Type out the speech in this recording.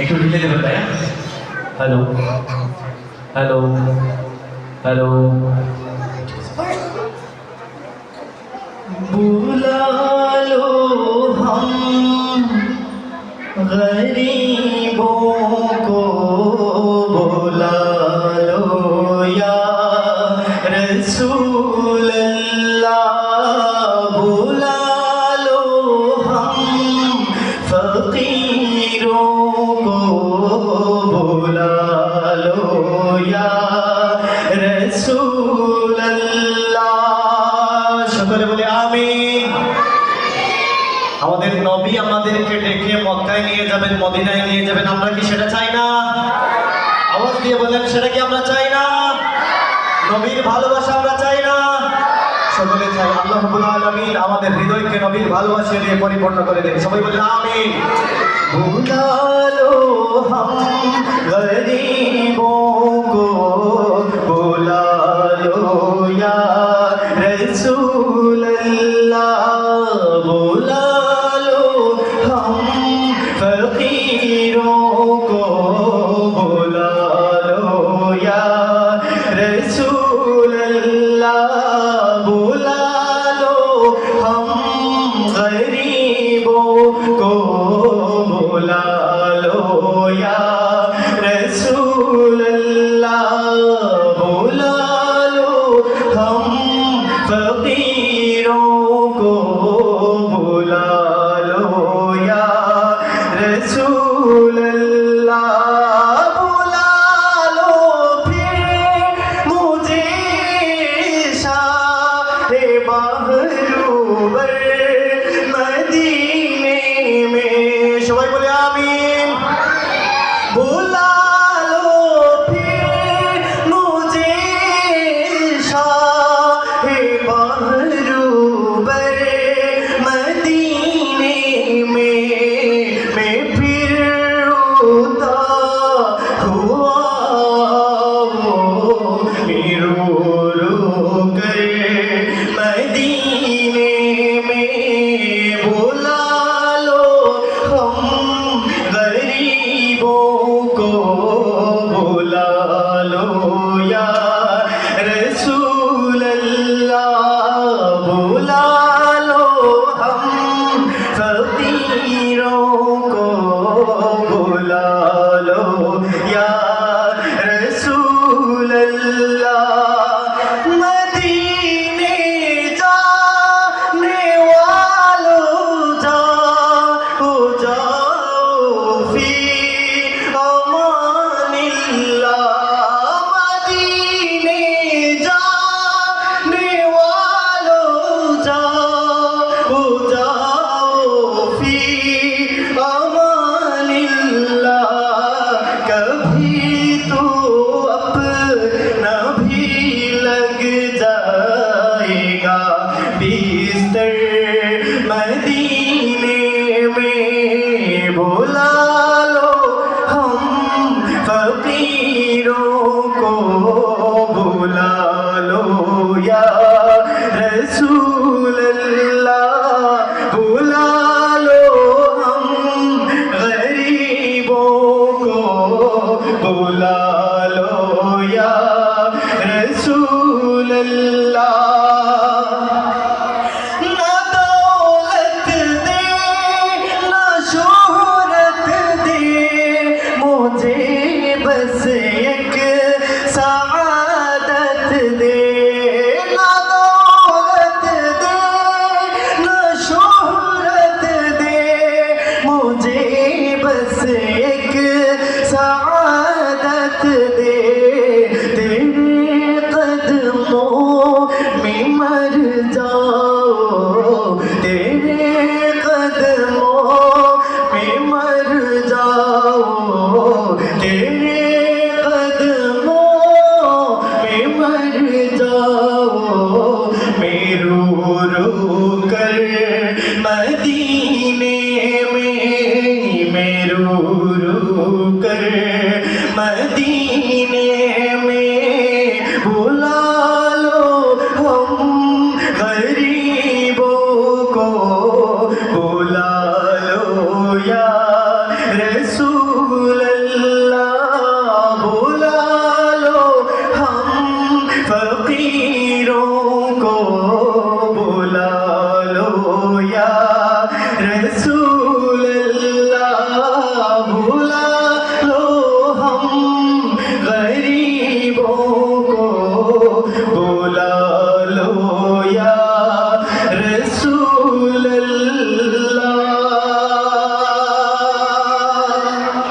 একটু ঢিলে দেবেন তাই হ্যালো হ্যালো হ্যালো বুলালো হাম গরিবোঁ কো বুলালো ইয়া রসূল আমাদের নবী আমাদেরকে ডেকে মক্কায় নিয়ে যাবেন, মদিনায় নিয়ে যাবেন, আমরা কি সেটা চাই না? আওয়াজ দিয়ে বলেন, সেটা কি আমরা চাই না? নবীর ভালোবাসা আমরা চাই না। সকলে চাই, আল্লাহ আলামিন আমাদের হৃদয়কে নবীর ভালোবাসা দিয়ে পরিপূর্ণ করে দেন। সবাই বলেন, আমিন। ভুলা লো हम बुला লালো ইয়া बुला लो या रसूल अल्लाह रो कर मदीने में मेरो रो कर मदीने में बुला लो हम गरीबों को बुला लो या रसूल